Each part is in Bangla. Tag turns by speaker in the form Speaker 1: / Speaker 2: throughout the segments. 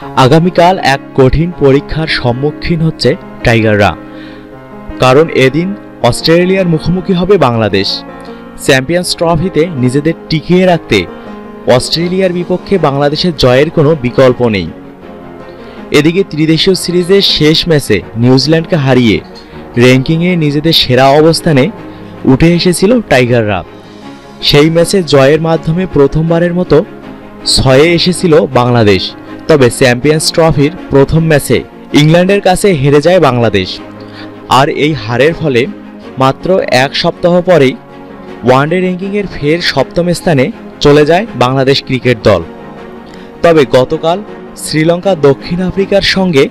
Speaker 1: আগামীকাল এক কঠিন পরীক্ষার সম্মুখীন হচ্ছে টাইগাররা। কারণ এদিন অস্ট্রেলিয়ার মুখোমুখি হবে বাংলাদেশ। চ্যাম্পিয়ন্স ট্রফিতে নিজেদের টিকিয়ে রাখতে অস্ট্রেলিয়ার বিপক্ষে বাংলাদেশের জয়ের কোনো বিকল্প নেই। এদিকে ত্রিদেশীয় সিরিজের শেষ ম্যাচে নিউজিল্যান্ডকে হারিয়ে র্যাঙ্কিংয়ে নিজেদের সেরা অবস্থানে উঠে এসেছিল টাইগাররা। সেই ম্যাচে জয়ের মাধ্যমে প্রথমবারের মতো ছয়ে এসেছিল বাংলাদেশ। তবে চ্যাম্পিয়ন্স ট্রফির প্রথম ম্যাচে ইংল্যান্ডের কাছে হেরে যায় বাংলাদেশ। আর এই হারের ফলে মাত্র এক সপ্তাহ পরেই ওয়ানডে র্যাঙ্কিংয়ের ফের সপ্তম স্থানে চলে যায় বাংলাদেশ ক্রিকেট দল। তবে গতকাল শ্রীলঙ্কা দক্ষিণ আফ্রিকার সঙ্গে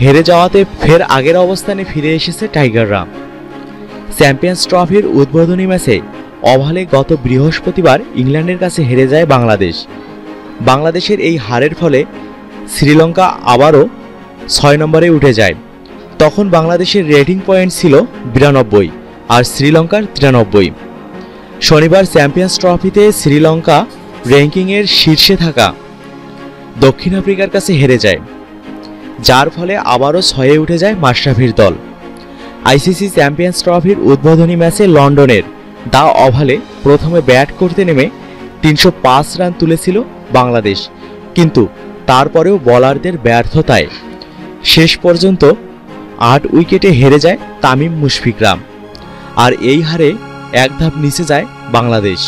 Speaker 1: হেরে যাওয়াতে ফের আগের অবস্থানে ফিরে এসেছে টাইগাররা চ্যাম্পিয়ন্স ট্রফির উদ্বোধনী ম্যাচে অভালে গত বৃহস্পতিবার ইংল্যান্ডের কাছে হেরে যায় বাংলাদেশ। বাংলাদেশের এই হারের ফলে শ্রীলঙ্কা আবারও ছয় নম্বরে উঠে যায়। তখন বাংলাদেশের রেটিং পয়েন্ট ছিল বিরানব্বই আর শ্রীলঙ্কার তিরানব্বই। শনিবার চ্যাম্পিয়ন্স ট্রফিতে শ্রীলঙ্কা র্যাঙ্কিংয়ের শীর্ষে থাকা দক্ষিণ আফ্রিকার কাছে হেরে যায়। যার ফলে আবারও ছয়ে উঠে যায় মাশরাফির দল। আইসিসি চ্যাম্পিয়ন্স ট্রফির উদ্বোধনী ম্যাচে লন্ডনের দা ওভালে প্রথমে ব্যাট করতে নেমে তিনশো পাঁচ রান তুলেছিল বাংলাদেশ। কিন্তু তারপরেও বলারদের ব্যর্থতায়। শেষ পর্যন্ত আট উইকেটে হেরে যায় তামিম মুশফিকরাম আর এই হারে এক ধাপ নিচে যায় বাংলাদেশ।